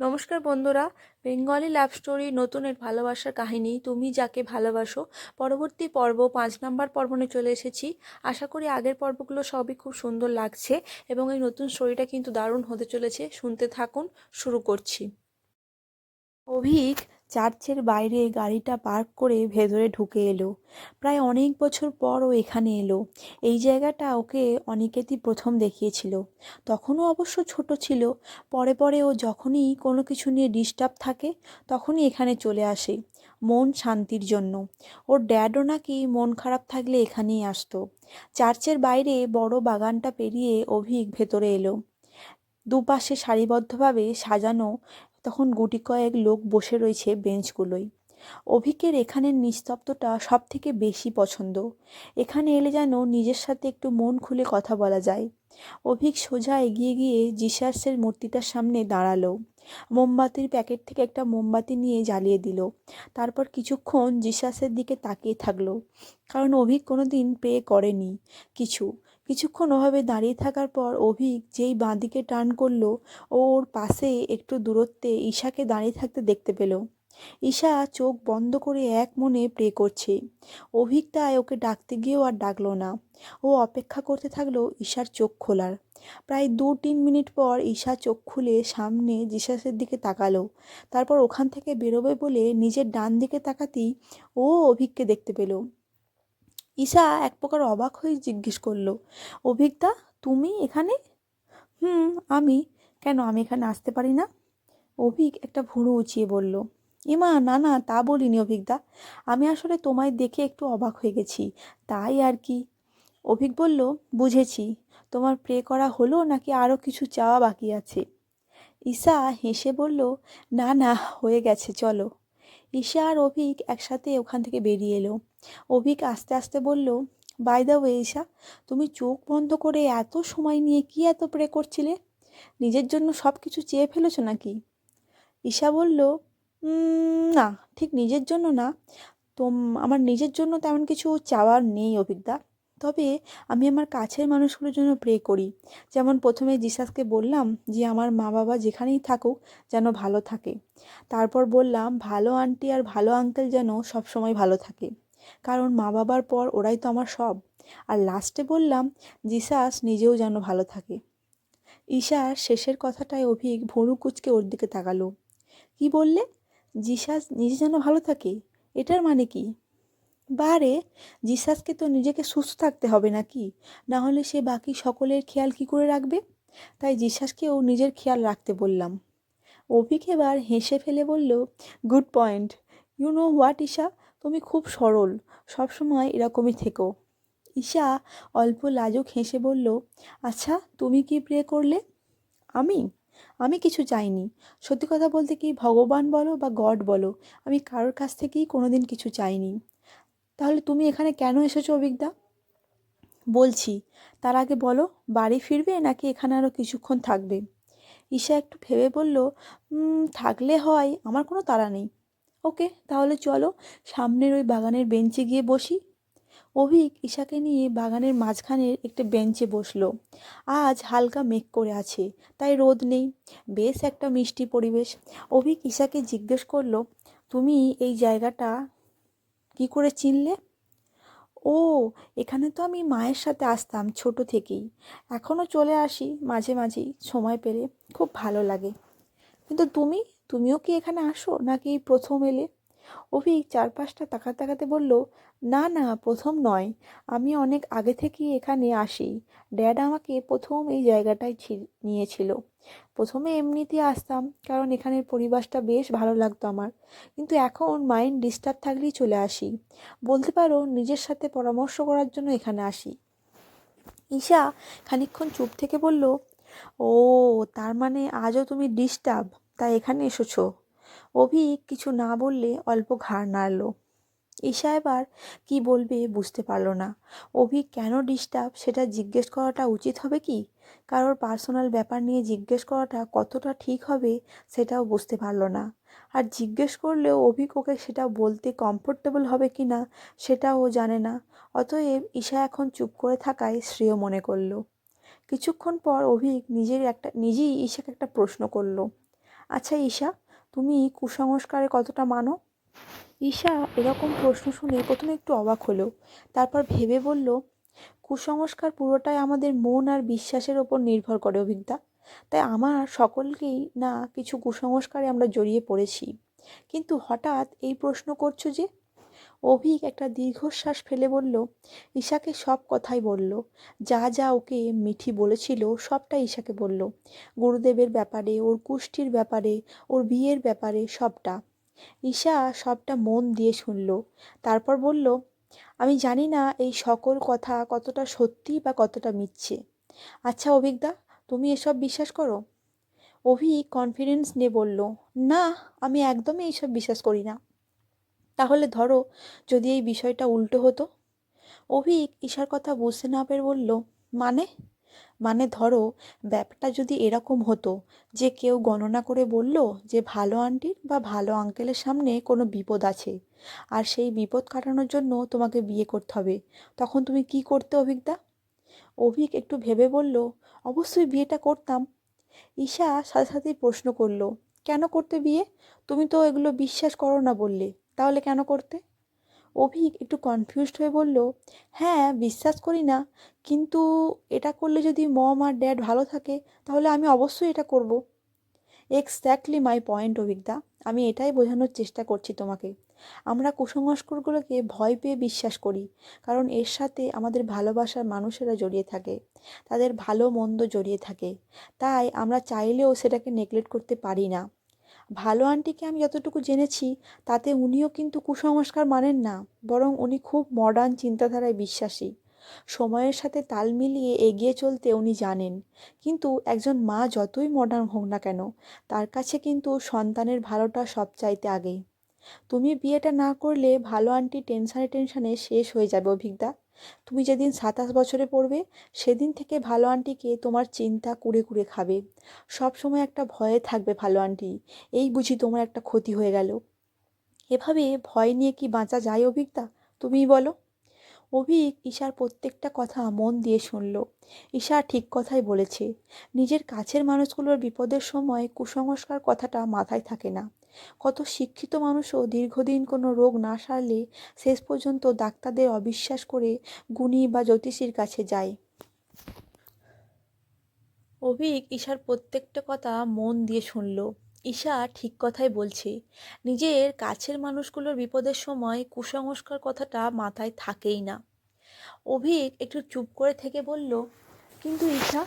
নমস্কার বন্ধুরা, Bengali love story নতুন ভালোবাসার কাহিনী। তুমি যাকে ভালোবাসো, পরবর্তী পর্ব, পাঁচ নাম্বার নিয়ে চলে এসেছি। আশা করি আগের পর্বগুলো সবই খুব সুন্দর লাগছে এবং এই নতুন স্টোরিটা কিন্তু দারুণ হতে চলেছে। শুনতে থাকুন, শুরু করছি। অভিক চার্চের বাইরে গাড়িটা পার্ক করে ভেতরে ঢুকে এলো। প্রায় অনেক বছর পর ও এখানে এলো। এই জায়গাটা ওকে অনিকেতই প্রথম দেখিয়েছিল। তখনও অবশ্য ছোট ছিল। পরে পরে ও যখনই কোনো কিছু নিয়ে ডিস্টার্ব থাকে, তখনই এখানে চলে আসে, মন শান্তির জন্য। ওর ড্যাডও নাকি মন খারাপ থাকলে এখানেই আসতো। চার্চের বাইরে বড় বাগানটা পেরিয়ে অভিক ভেতরে এলো। দুপাশে সারিবদ্ধভাবে সাজানো তখন গুটি কয়েক লোক বসে রয়েছে বেঞ্চগুলোয়। অভিকের এখানের নিস্তব্ধতা সব থেকে বেশি পছন্দ। এখানে এলে যেন নিজের সাথে একটু মন খুলে কথা বলা যায়। অভিক সোজা এগিয়ে গিয়ে জিসাসের মূর্তিটার সামনে দাঁড়াল। মোমবাতির প্যাকেট থেকে একটা মোমবাতি নিয়ে জ্বালিয়ে দিল। তারপর কিছুক্ষণ জিসাসের দিকে তাকিয়ে থাকল। কারণ অভিক কোনো দিন প্রে করেনি। কিছু কিছুক্ষণ ওভাবে দাঁড়িয়ে থাকার পর অভিক যেই বাঁদিকে টার্ন করল ও ওর পাশে একটু দূরত্বে ঈশাকে দাঁড়িয়ে থাকতে দেখতে পেল। ঈশা চোখ বন্ধ করে এক মনে প্রে করছে। অভিক তাই ওকে ডাকতে গিয়েও আর ডাকলো না। ও অপেক্ষা করতে থাকল ঈশার চোখ খোলার। প্রায় দু তিন মিনিট পর ঈশা চোখ খুলে সামনে জিসাসের দিকে তাকালো। তারপর ওখান থেকে বেরোবে বলে নিজের ডান দিকে তাকাতেই ও অভিককে দেখতে পেল। ঈশা এক প্রকার অবাক হয়ে জিজ্ঞেস করল অভিকদা তুমি এখানে? হুম, আমি। কেন, আমি এখানে আসতে পারি না? অভিক একটা ভুরু উঁচিয়ে বলল এমা না না, তা বলিনি অভিকদা আমি আসলে তোমায় দেখে একটু অবাক হয়ে গেছি। তাই আর কি? অভিক বলল, বুঝেছি। তোমার প্রে করা হলো নাকি আরও কিছু চাওয়া বাকি আছে? ঈশা হেসে বলল, না না, হয়ে গেছে, চলো। ঈশা আর অভিক একসাথে ওখান থেকে বেরিয়ে এলো। অভিক আস্তে আস্তে বলল বাই দ্য ওয়ে ঈশা, তুমি চোখ বন্ধ করে এত সময় নিয়ে কি এত প্রে করছিলে? নিজের জন্য সব কিছু চেয়ে ফেলেছো নাকি? ঈশা বলল না, ঠিক নিজের জন্য না। তো আমার নিজের জন্য তেমন কিছু চাওয়ার নেই অভিজ্ঞতা তবে আমি আমার কাছের মানুষগুলোর জন্য প্রে করি। যেমন প্রথমে জিসাসকে বললাম যে, আমার মা বাবা যেখানেই থাকুক যেন ভালো থাকে। তারপর বললাম, ভালো আন্টি আর ভালো আঙ্কেল যেন সবসময় ভালো থাকে। কারণ মা বাবার পর ওরাই তো আমার সব। আর লাস্টে বললাম, জিসাস নিজেও যেন ভালো থাকে। ঈশার শেষের কথাটায় অভিক ভরু কুচকে ওর দিকে তাকালো। কি বললে? জিসাস নিজে যেন ভালো থাকে? এটার মানে কি? বারে, জিসাসকে তো নিজেকে সুস্থ থাকতে হবে নাকি? না হলে সে বাকি সকলের খেয়াল কি করে রাখবে? তাই জিসাসকেও নিজের খেয়াল রাখতে বললাম। অভিক এবার হেসে ফেলে বলল good point you know what Isha? তুমি খুব সরল, সবসময় এরকমই থেকো। ঈশা অল্প লাজুক হেসে বলল আচ্ছা তুমি কি প্রে করলে? আমি? আমি কিছু চাইনি। সত্যি কথা বলতে কি ভগবান বলো বা গড বলো, আমি কারোর কাছ থেকেই কোনো দিন কিছু চাইনি। তাহলে তুমি এখানে কেন এসেছ অভিজ্ঞতা বলছি, তার আগে বলো, বাড়ি ফিরবে নাকি এখানে আরও কিছুক্ষণ থাকবে? ঈশা একটু ভেবে বলল থাকলে হয়, আমার কোনো তাড়া নেই। ওকে, তাহলে চলো সামনের ওই বাগানের বেঞ্চে গিয়ে বসি। অভিক ঈশাকে নিয়ে বাগানের মাঝখানের একটা বেঞ্চে বসল। আজ হালকা মেঘ করে আছে, তাই রোদ নেই। বেশ একটা মিষ্টি পরিবেশ। অভিক ঈশাকে জিজ্ঞেস করল, তুমি এই জায়গাটা কি করে চিনলে? ও, এখানে তো আমি মায়ের সাথে আসতাম ছোট থেকেই। এখনও চলে আসি মাঝে মাঝেই, সময় পেলে। খুব ভালো লাগে। কিন্তু তুমি তুমিও কি এখানে আসো নাকি প্রথম এলে? অভিক চারপাশটা তাকাতে তাকাতে বলল, না না, প্রথম নয়। আমি অনেক আগে থেকেই এখানে আসি। ড্যাড আমাকে প্রথম এই জায়গাটায় নিয়েছিল। প্রথমে এমনিতে আসতাম, কারণ এখানের পরিবেশটা বেশ ভালো লাগতো আমার। কিন্তু এখন মাইন্ড ডিস্টার্ব থাকলেই চলে আসি। বলতে পারো, নিজের সাথে পরামর্শ করার জন্য এখানে আসি। ঈশা খানিক্ষণ চুপ থেকে বলল, ও, তার মানে আজও তুমি ডিস্টার্ব তাই এখানে এসেছ? অভিক কিছু না বললে অল্প ঘাড় নাড়ল। ঈশা এবার কী বলবে বুঝতে পারল না। অভিক কেন ডিস্টার্ব সেটা জিজ্ঞেস করাটা উচিত হবে কি? কারোর পার্সোনাল ব্যাপার নিয়ে জিজ্ঞেস করাটা কতটা ঠিক হবে সেটাও বুঝতে পারল না। আর জিজ্ঞেস করলেও অভিক ওকে সেটা বলতে কমফোর্টেবল হবে কি না সেটাও ও জানে না। অতএব ঈশা এখন চুপ করে থাকায় শ্রেয় মনে করল। কিছুক্ষণ পর অভিক নিজের একটা, নিজেই ঈশাকে একটা প্রশ্ন করল। আচ্ছা ঈশা, তুমি কুসংস্কারে কতটা মানো? ঈশা এরকম প্রশ্ন শুনে প্রথমে একটু অবাক হলো, তারপর ভেবে বলল, কুসংস্কার পুরোটাই আমাদের মন আর বিশ্বাসের ওপর নির্ভর করে অভিজ্ঞতা তাই আমার সকলকেই না কিছু কুসংস্কারে আমরা জড়িয়ে পড়েছি। কিন্তু হঠাৎ এই প্রশ্ন করছ যে অভিক একটা দীর্ঘশ্বাস ফেলে বলল, ঈশাকে সব কথাই বলল। যা যা ওকে মিঠি বলেছিল সবটা ঈশাকে বলল। গুরুদেবের ব্যাপারে, ওর কুষ্টির ব্যাপারে, ওর বিয়ের ব্যাপারে সবটা। ঈশা সবটা মন দিয়ে শুনল। তারপর বলল, আমি জানি না এই সকল কথা কতটা সত্যি বা কতটা মিথ্যে। আচ্ছা অভিজ্ঞতা তুমি এসব বিশ্বাস করো? অভিক কনফিডেন্স নিয়ে বলল, না, আমি একদমই এইসব বিশ্বাস করি না। তাহলে ধরো যদি এই বিষয়টা উল্টো হতো। অভিক ঈশার কথা বুঝতে না পেরে বলল মানে? মানে ধরো ব্যাপারটা যদি এরকম হতো যে কেউ গণনা করে বলল যে ভালো আন্টির বা ভালো আঙ্কেলের সামনে কোনো বিপদ আছে আর সেই বিপদ কাটানোর জন্য তোমাকে বিয়ে করতে হবে, তখন তুমি কি করতে অভিজ্ঞতা অভিক একটু ভেবে বলল, অবশ্যই বিয়েটা করতাম। ঈশা সাথে সাথেই প্রশ্ন করল, কেন করতে বিয়ে? তুমি তো এগুলো বিশ্বাস করো না বললে। তাহলে কেন করতে? অভিক একটু কনফিউজড হয়ে বলল হ্যাঁ বিশ্বাস করি না, কিন্তু এটা করলে যদি মম আর ড্যাড ভালো থাকে, তাহলে আমি অবশ্যই এটা করব। এক্স্যাক্টলি মাই পয়েন্ট অভিজ্ঞতা আমি এটাই বোঝানোর চেষ্টা করছি তোমাকে। আমরা কুসংস্কারগুলোকে ভয় পেয়ে বিশ্বাস করি, কারণ এর সাথে আমাদের ভালোবাসার মানুষেরা জড়িয়ে থাকে, তাদের ভালো মন্দ জড়িয়ে থাকে। তাই আমরা চাইলেও সেটাকে নেগলেক্ট করতে পারি না। ভালো আন্টিকে আমি যতটুকু জেনেছি, তাতে উনিও কিন্তু কুসংস্কার মানেন না, বরং উনি খুব মডার্ন চিন্তাধারায় বিশ্বাসী। সময়ের সাথে তাল মিলিয়ে এগিয়ে চলতে উনি জানেন, কিন্তু একজন মা যতই মডার্ন হোক না কেন, তার কাছে কিন্তু সন্তানের ভালোটা সব চাইতে আগে তুমি বিয়েটা না করলে ভালো আন্টি টেনশানে টেনশানে শেষ হয়ে যাবে, অভিজ্ঞতা। তুমি যেদিন সাতাশ বছরে পড়বে, সেদিন থেকে ভালো আন্টিকে তোমার চিন্তা কুড়ে কুড়ে খাবে। সব সময় একটা ভয়ে থাকবে ভালো আন্টি। এই বুঝি তোমার একটা ক্ষতি হয়ে গেল। এভাবে ভয় নিয়ে কি বাঁচা যায় অভিজ্ঞতা তুমিই বলো। অভিক ঈশার প্রত্যেকটা কথা মন দিয়ে শুনল। ঈশা ঠিক কথাই বলেছে। নিজের কাছের মানুষগুলোর বিপদের সময় কুসংস্কার কথাটা মাথায় থাকে না। কত শিক্ষিত মানুষও দীর্ঘদিন কোনো রোগ না সারলে শেষ পর্যন্ত ডাক্তারদের অবিশ্বাস করে গুণী বা জ্যোতিষীর কাছে যায়। অভিক ঈশার প্রত্যেকটা কথা মন দিয়ে শুনল। ঈশা ঠিক কথাই বলছে, নিজের কাছের মানুষগুলোর বিপদের সময় কুসংস্কার কথাটা মাথায় থাকেই না। অভিক একটু চুপ করে থেকে বলল, কিন্তু ঈশা,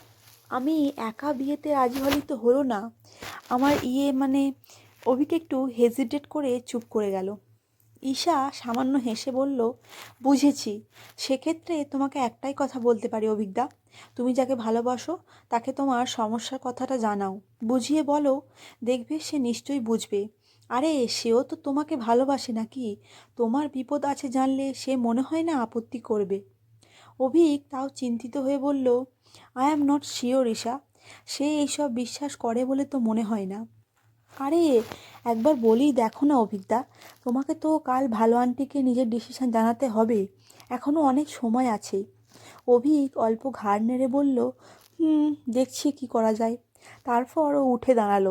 আমি একা বিয়েতে রাজি হলেই তো হলো না। আমার ইয়ে মানে অভিক একটু হেজিটেট করে চুপ করে গেল। ঈশা সামান্য হেসে বলল, বুঝেছি, সেক্ষেত্রে তোমাকে একটাই কথা বলতে পারি অভিজ্ঞা। তুমি যাকে ভালোবাসো, তাকে তোমার সমস্যার কথাটা জানাও। বুঝিয়ে বলো, দেখবে সে নিশ্চয়ই বুঝবে। আরে, সেও তো তোমাকে ভালোবাসে নাকি? তোমার বিপদ আছে জানলে সে মনে হয় না আপত্তি করবে। অভিক তাও চিন্তিত হয়ে বলল I am not sure Isha. সে এইসব বিশ্বাস করে বলে তো মনে হয় না। আরে, একবার বলি দেখো না অভিজ্ঞতা। তোমাকে তো কাল ভালো আন্টিকে নিজের ডিসিশন জানাতে হবে। এখনও অনেক সময় আছে। অভিক অল্প ঘাড় নেড়ে বলল, হুম, দেখছি কি করা যায়। তারপর ও উঠে দাঁড়াল।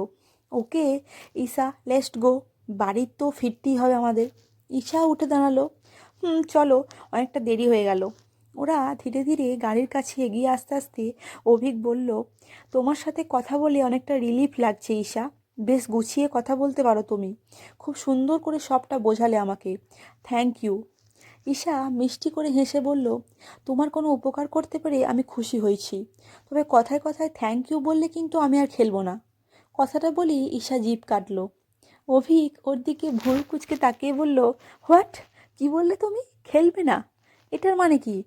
ওকে, ঈশা লেস্ট গো বাড়ির তো ফিরতেই হবে আমাদের। ঈশা উঠে দাঁড়াল। হুম, চলো। অনেকটা দেরি হয়ে গেল। ওরা ধীরে ধীরে গাড়ির কাছে এগিয়ে আসতে আসতে অভিক বলল, তোমার সাথে কথা বলে অনেকটা রিলিফ লাগছে, ঈশা। বেশ গুছিয়ে কথা বলতে পারো তুমি। খুব সুন্দর করে সবটা বোঝালে আমাকে। থ্যাংক ইউ ঈশা মিষ্টি করে হেসে বলল, তোমার কোনো উপকার করতে পেরে আমি খুশি হয়েছি। তবে কথায় কথায় থ্যাংক ইউ বললে কিন্তু আমি আর খেলব না। কথাটা বলি ঈশা জিপ কাটলো। অভিক ওর দিকে ভুল কুচকে তাকিয়ে বলল হোয়াট কি বললে তুমি? খেলবে না? এটার মানে কি?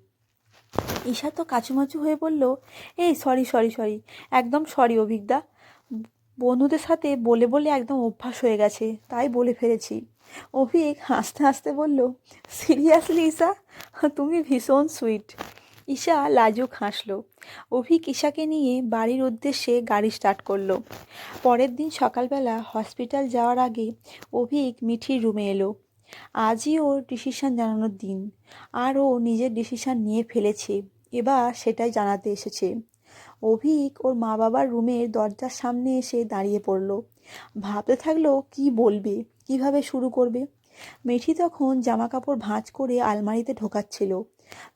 ঈশা তো কাচুমাচু হয়ে বলল, এই সরি সরি সরি একদম সরি অভিজ্ঞতা বন্ধুদের সাথে বলে বলে একদম অভ্যাস হয়ে গেছে, তাই বলে ফেলেছি। অভিক হাসতে হাসতে বলল, সিরিয়াসলি ঈশা? তুমি ভীষণ সুইট। ঈশা লাজুক হাসলো। অভিক ঈশাকে নিয়ে বাড়ির উদ্দেশ্যে গাড়ি স্টার্ট করল। পরের দিন সকালবেলা হসপিটাল যাওয়ার আগে অভিক মিঠির রুমে এলো। আজই ওর ডিসিশান জানানোর দিন। আর ও নিজের ডিসিশান নিয়ে ফেলেছে। এবার সেটাই জানাতে এসেছে। অভিক ওর মা বাবার রুমের দরজার সামনে এসে দাঁড়িয়ে পড়ল। ভাবতে থাকল, কি বলবে? কীভাবে শুরু করবে? মিঠি তখন জামা কাপড় ভাঁজ করে আলমারিতে ঢোকাচ্ছিল।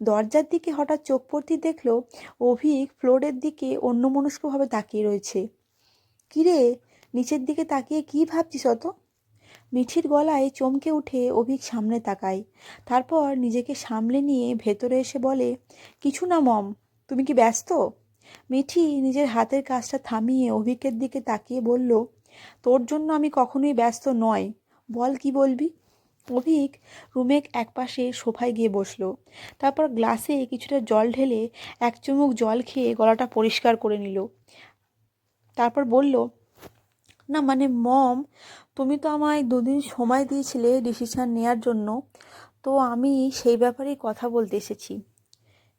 দরজার দিকে হঠাৎ চোখ পড়তেই দেখল, অভিক ফ্লোরের দিকে অন্যমনস্কভাবে তাকিয়ে রয়েছে। কিরে নিচের দিকে তাকিয়ে কি ভাবছিস অত? মিঠির গলায় চমকে উঠে অভিক সামনে তাকায়। তারপর নিজেকে সামলে নিয়ে ভেতরে এসে বলে, কিছু না মম, তুমি কি ব্যস্ত? মিঠি নিজের হাতের কাজটা থামিয়ে অভিকের দিকে তাকিয়ে বলল, তোর জন্য আমি কখনোই ব্যস্ত নয় বল কি বলবি? অভিক রুমের একপাশে সোফায় গিয়ে বসল। তারপর গ্লাসে কিছুটা জল ঢেলে এক চুমুক জল খেয়ে গলাটা পরিষ্কার করে নিল। তারপর বলল, না মানে মম, তুমি তো আমায় দুদিন সময় দিয়েছিলে ডিসিশন নেওয়ার জন্য। তো আমি সেই ব্যাপারেই কথা বলতে এসেছি।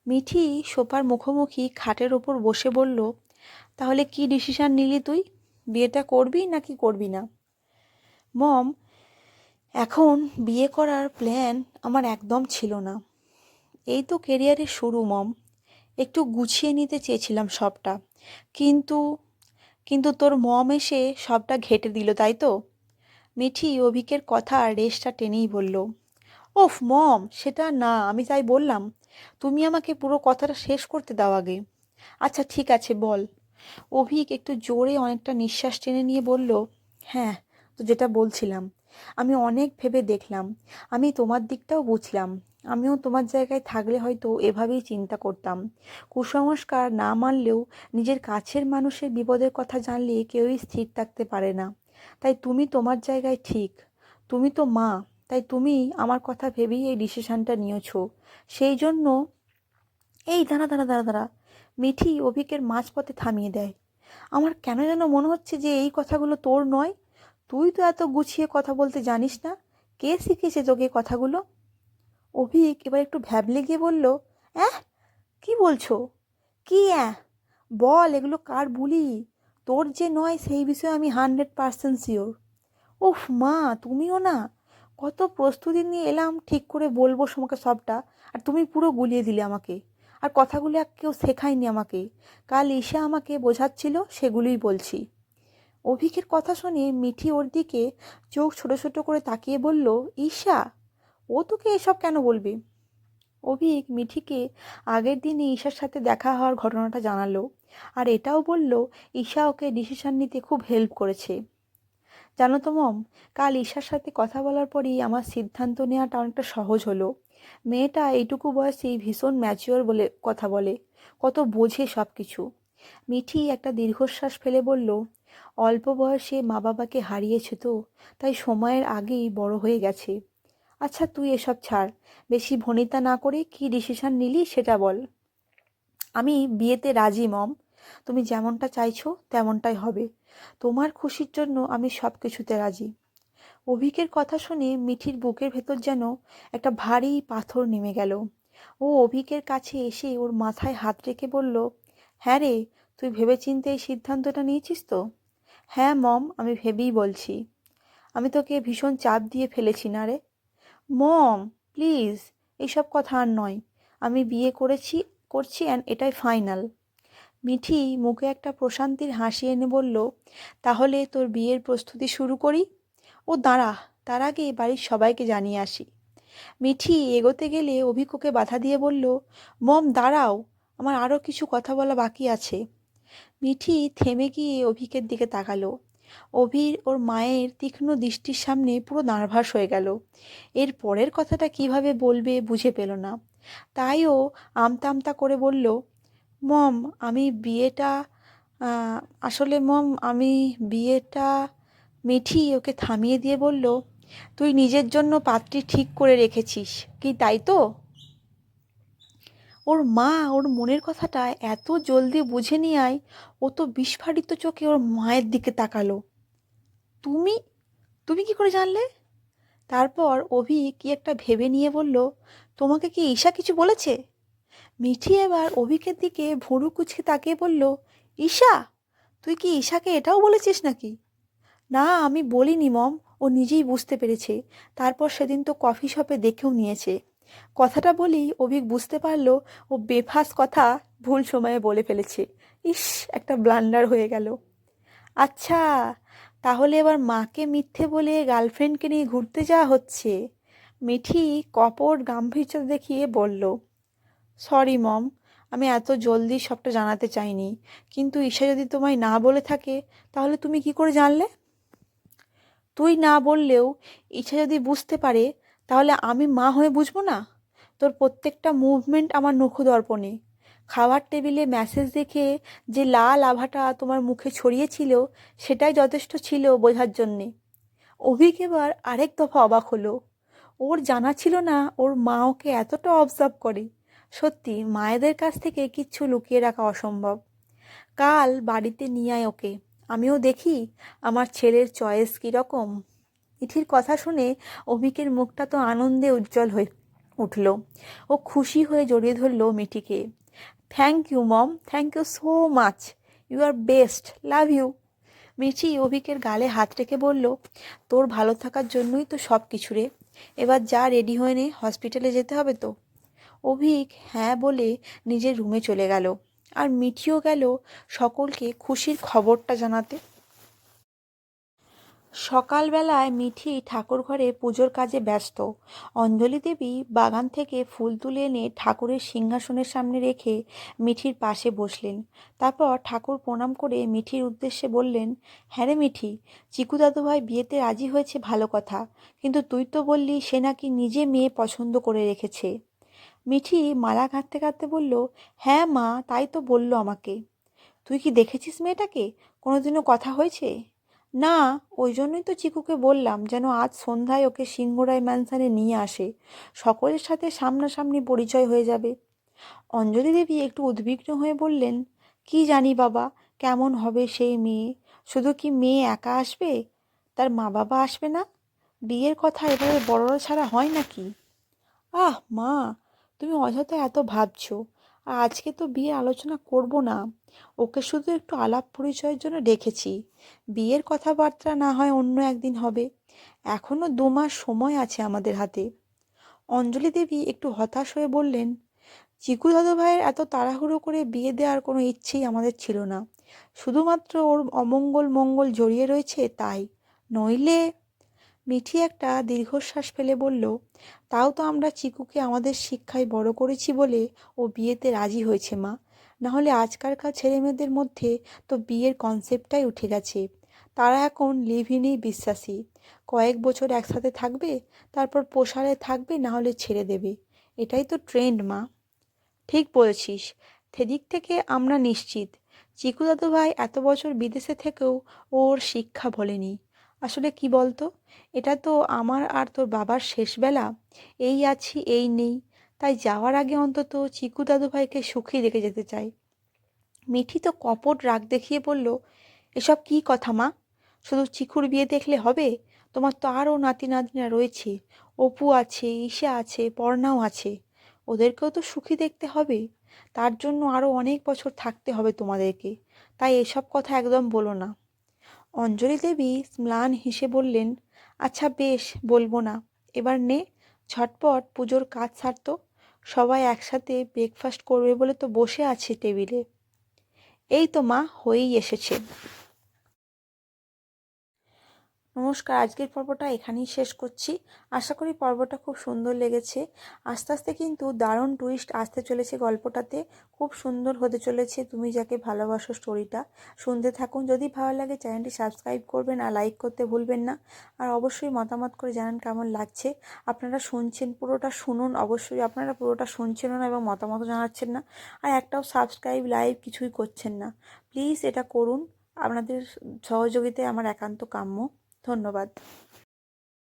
মিঠি সোফার মুখোমুখি খাটের ওপর বসে বলল, তাহলে কি ডিসিশন নিলি তুই? বিয়েটা করবি নাকি করবি না? মম, এখন বিয়ে করার প্ল্যান আমার একদম ছিল না। এই তো কেরিয়ারের শুরু, মম। একটু গুছিয়ে নিতে চেয়েছিলাম সবটা। কিন্তু কিন্তু তোর মম এসে সবটা ঘেটে দিল, তাই তো? মিঠি অভিকের কথা রেশটা টেনেই বলল, ওফ, মম, সেটা না, আমি তাই বললাম। তুমি আমাকে পুরো কথাটা শেষ করতে দাও আগে। আচ্ছা ঠিক আছে, বল। অভিক একটু জোরে অনেকটা নিঃশ্বাস টেনে নিয়ে বলল হ্যাঁ তো যেটা বলছিলাম, আমি অনেক ভেবে দেখলাম। আমি তোমার দিকটাও বুঝলাম। আমিও তোমার জায়গায় থাকলে হয়তো এভাবেই চিন্তা করতাম। কুসংস্কার না মানলেও নিজের কাছের মানুষের বিপদের কথা জানলে কেউই স্থির থাকতে পারে না। তাই তুমি তোমার জায়গায় ঠিক। তুমি তো মা তাই তুমি আমার কথা ভেবেই এই ডিসিশানটা নিয়েছো। সেই জন্য এই দাঁড়া দাঁড়া দাঁড়া দাঁড়া, মিঠি অভিকের মাঝপথে থামিয়ে দেয়। আমার কেন যেন মনে হচ্ছে যে এই কথাগুলো তোর নয়? তুই তো এত গুছিয়ে কথা বলতে জানিস না। কে শিখেছে তোকে কথাগুলো? অভিক এবার একটু ভ্যাবলে গিয়ে বলল, অ্যাঁ? কি বলছো? কি অ্যাঁ? বল, এগুলো কার বলি? তোর যে নয়, সেই বিষয়ে আমি হান্ড্রেড পার্সেন্ট শিওর উফ মা, তুমিও না। কত প্রস্তুতি নিয়ে এলাম, ঠিক করে বলব তোমাকে সবটা। আর তুমি পুরো গুলিয়ে দিলে আমাকে। আর কথাগুলো এক কেউ শেখায়নি আমাকে। কাল ঈশা আমাকে বোঝাচ্ছিল, সেগুলোই বলছি। অভিকের কথা শুনে মিঠি ওর দিকে চোখ ছোট ছোট করে তাকিয়ে বলল, ঈশা, ও তোকে এসব কেন বলবে? অভিক মিঠিকে আগের দিনে ঈশার সাথে দেখা হওয়ার ঘটনাটা জানালো। আর এটাও বলল, ঈশা ওকে ডিসিশন নিতে খুব হেল্প করেছে। জানো তো মম, কাল ঈশার সাথে কথা বলার পরই আমার সিদ্ধান্ত নেওয়াটা অনেকটা সহজ হলো। মেয়েটা এইটুকু বয়সেই ভীষণ ম্যাচিওর বলে কথা বলে, কত বোঝে সব কিছু মিঠি একটা দীর্ঘশ্বাস ফেলে বলল, অল্প বয়সে মা বাবাকে হারিয়েছে তো, তাই সময়ের আগেই বড় হয়ে গেছে। আচ্ছা তুই এসব ছাড়, বেশি ভনিতা না করে কি ডিসিশন নিলি সেটা বল। আমি বিয়েতে রাজি মম, তুমি যেমনটা চাইছো তেমনটাই হবে। তোমার খুশির জন্য আমি সব কিছুতে রাজি। অভিকের কথা শুনে মিঠির বুকের ভেতর যেন একটা ভারী পাথর নেমে গেল। ও অভিকের কাছে এসে ওর মাথায় হাত রেখে বলল হ্যাঁ রে, তুই ভেবেচিন্তে এই সিদ্ধান্তটা নিয়েছিস তো? হ্যাঁ মম, আমি ভেবেই বলছি। আমি তোকে ভীষণ চাপ দিয়ে ফেলেছি না রে? মম, প্লিজ, এইসব কথা আর নয়। আমি বিয়ে করেছি, করছি অ্যান্ড এটাই ফাইনাল মিঠি মুখে একটা প্রশান্তির হাসি এনে বলল, তাহলে তোর বিয়ের প্রস্তুতি শুরু করি? ও, দাঁড়া, তার আগে বাড়ির সবাইকে জানিয়ে আসি। মিঠি এগোতে গেলে অভিককে বাধা দিয়ে বলল, মম, দাঁড়াও, আমার আরও কিছু কথা বলা বাকি আছে। মিঠি থেমে গিয়ে অভিকের দিকে তাকালো। অভির, ওর মায়ের তীক্ষ্ণ দৃষ্টির সামনে পুরো নার্ভাস হয়ে গেল। এর পরের কথাটা কীভাবে বলবে বুঝে পেল না। তাইও আমতা আমতা করে বলল মম, আমি বিয়েটা আসলে মম, আমি বিয়েটা মিঠি, ওকে থামিয়ে দিয়ে বলল, তুই নিজের জন্য পাত্রী ঠিক করে রেখেছিস, কি তাই তো? ওর মা, ওর মনের কথাটা এত জলদি বুঝে নিয়ে আয়, ও তো বিস্ফারিত চোখে ওর মায়ের দিকে তাকালো। তুমি তুমি কি করে জানলে? তারপর অভি কি একটা ভেবে নিয়ে বলল, তোমাকে কি ঈশা কিছু বলেছে? মিঠি এবার অভিকের দিকে ভুরু কুচকে তাকিয়ে বলল, ঈশা, তুই কি ঈশাকে এটাও বলেছিস নাকি? না, আমি বলিনি, মম, ও নিজেই বুঝতে পেরেছে। তারপর সেদিন তো কফি শপে দেখেও নিয়েছে। কথাটা বলি অভিক বুঝতে পারল, ও বেফাস কথা ভুল সময়ে বলে ফেলেছে। ইস, একটা ব্লান্ডার হয়ে গেল। আচ্ছা তাহলে এবার মাকে মিথ্যে বলে গার্লফ্রেন্ডকে নিয়ে ঘুরতে যাওয়া হচ্ছে? মিঠি কপট গাম্ভীর্য দেখিয়ে বলল সরি মম আমি এত জলদি সবটা জানাতে চাইনি। কিন্তু ঈশা যদি তোমায় না বলে থাকে, তাহলে তুমি কি করে জানলে? তুই না বললেও ঈশা যদি বুঝতে পারে, তাহলে আমি মা হয়ে বুঝব না? তোর প্রত্যেকটা মুভমেন্ট আমার নখদর্পণে খাবার টেবিলে মেসেজ দেখে যে লাল আভাটা তোমার মুখে ছড়িয়েছিল, সেটাই যথেষ্ট ছিল বোঝার জন্যে। অভিক এবার আরেক দফা অবাক হলো। ওর জানা ছিল না ওর মা ওকে এতটা অবজার্ভ করে। সত্যি, মায়েদের কাছ থেকে কিচ্ছু লুকিয়ে রাখা অসম্ভব। কাল বাড়িতে নিয়ে আয় ওকে। আমিও দেখি আমার ছেলের চয়েস কীরকম ইঠির কথা শুনে অভিকের মুখটা তো আনন্দে উজ্জ্বল হয়ে উঠল। ও খুশি হয়ে জড়িয়ে ধরল মিঠিকে thank you mom thank you so much you are best love you Mithi অভিকের গালে হাত রেখে বলল, তোর ভালো থাকার জন্যই তো সব কিছু রে। এবার যা রেডি হয়ে নে হসপিটালে যেতে হবে তো। অভিক হ্যাঁ বলে নিজের রুমে চলে গেল আর মিঠিও গেল সকলকে খুশির খবরটা জানাতে। সকালবেলায় মিঠি ঠাকুর ঘরে পুজোর কাজে ব্যস্ত। অঞ্জলি দেবী বাগান থেকে ফুল তুলে এনে ঠাকুরের সিংহাসনের সামনে রেখে মিঠির পাশে বসলেন। তারপর ঠাকুর প্রণাম করে মিঠির উদ্দেশ্যে বললেন হ্যাঁ রে মিঠি, চিকু দাদুভাই বিয়েতে রাজি হয়েছে ভালো কথা, কিন্তু তুই তো বললি সে নাকি নিজে মেয়ে পছন্দ করে রেখেছে। মিঠি মালা কাঁদতে কাঁদতে বলল হ্যাঁ মা, তাই তো বলল আমাকে। তুই কি দেখেছিস মেয়েটাকে? কোনোদিনও কথা হয়েছে? না, ওই জন্যই তো চিকুকে বললাম, যেন আজ সন্ধ্যায় ওকে সিংহরায় ম্যানসানে নিয়ে আসে। সকলের সাথে সামনাসামনি পরিচয় হয়ে যাবে। অঞ্জলি দেবী একটু উদ্বিগ্ন হয়ে বললেন, কি জানি বাবা, কেমন হবে সেই মেয়ে? শুধু কি মেয়ে একা আসবে? তার মা বাবা আসবে না? বিয়ের কথা এভাবে বড়রা ছাড়া হয় নাকি? আহ মা তুমি অযথা এত ভাবছ। আর আজকে তো বিয়ে আলোচনা করব না। ওকে শুধু একটু আলাপ পরিচয়ের জন্য ডেকেছি। বিয়ের কথাবার্তা না হয় অন্য একদিন হবে। এখনও দু মাস সময় আছে আমাদের হাতে। অঞ্জলি দেবী একটু হতাশ হয়ে বললেন, চিকু দাদু ভাইয়ের এত তাড়াহুড়ো করে বিয়ে দেওয়ার কোনো ইচ্ছেই আমাদের ছিল না। শুধুমাত্র ওর অমঙ্গল মঙ্গল জড়িয়ে রয়েছে তাই। নইলে মিঠি একটা দীর্ঘশ্বাস ফেলে বলল, তাও তো আমরা চিকুকে আমাদের শিক্ষায় বড় করেছি বলে ও বিয়েতে রাজি হয়েছে মা। নাহলে আজকালকার ছেলেমেয়েদের মধ্যে তো বিয়ের কনসেপ্টটাই উঠে গেছে। তারা এখন লিভিনেই বিশ্বাসী। কয়েক বছর একসাথে থাকবে, তারপর পোষারে থাকবে না হলে ছেড়ে দেবে। এটাই তো ট্রেন্ড মা। ঠিক বলেছিস। সেদিক থেকে আমরা নিশ্চিত। চিকু দাদু ভাই এত বছর বিদেশে থেকেও ওর শিক্ষা বলেনি। আসলে কি বলতো? এটা তো আমার আর তোর বাবার শেষবেলা এই আছি, এই নেই। তাই যাওয়ার আগে অন্তত চিকু দাদু ভাইকে সুখী রেখে যেতে চাই। মিঠি তো কপট রাগ দেখিয়ে বলল, এসব কি কথা মা? শুধু চিকুর বিয়ে দেখলে হবে? তোমার তো আরও নাতি নাতনিরা রয়েছে। অপু আছে, ঈশা আছে, পর্ণাও আছে। ওদেরকেও তো সুখী দেখতে হবে। তার জন্য আরও অনেক বছর থাকতে হবে তোমাদেরকে। তাই এসব কথা একদম বলো না। অঞ্জলি দেবী ম্লান হেসে বললেন আচ্ছা বেশ, বলব না। এবার নে ছটপট পুজোর কাজ সারতো। সবাই একসাথে ব্রেকফাস্ট করবে বলে তো বসে আছে টেবিলে। এই তো মা, হয়েই এসেছে। নমস্কার, আজকের পর্বটা এখানেই শেষ করছি। আশা করি পর্বটা খুব সুন্দর লেগেছে। আস্তে আস্তে কিন্তু দারুণ টুইস্ট আসতে চলেছে গল্পটাতে। খুব সুন্দর হতে চলেছে তুমি যাকে ভালোবাসো স্টোরিটা শুনতে থাকুন, যদি ভালো লাগে চ্যানেলটি সাবস্ক্রাইব করবেন আর লাইক করতে ভুলবেন না। আর অবশ্যই মতামত করে জানান কেমন লাগছে। আপনারা শুনছেন পুরোটা শুনুন, অবশ্যই আপনারা পুরোটা শুনছেন না এবং মতামত জানাচ্ছেন না। আর একটাও সাবস্ক্রাইব লাইভ কিছুই করছেন না। প্লিজ এটা করুন। আপনাদের সহযোগিতায় আমার একান্ত কাম্য। ধন্যবাদ।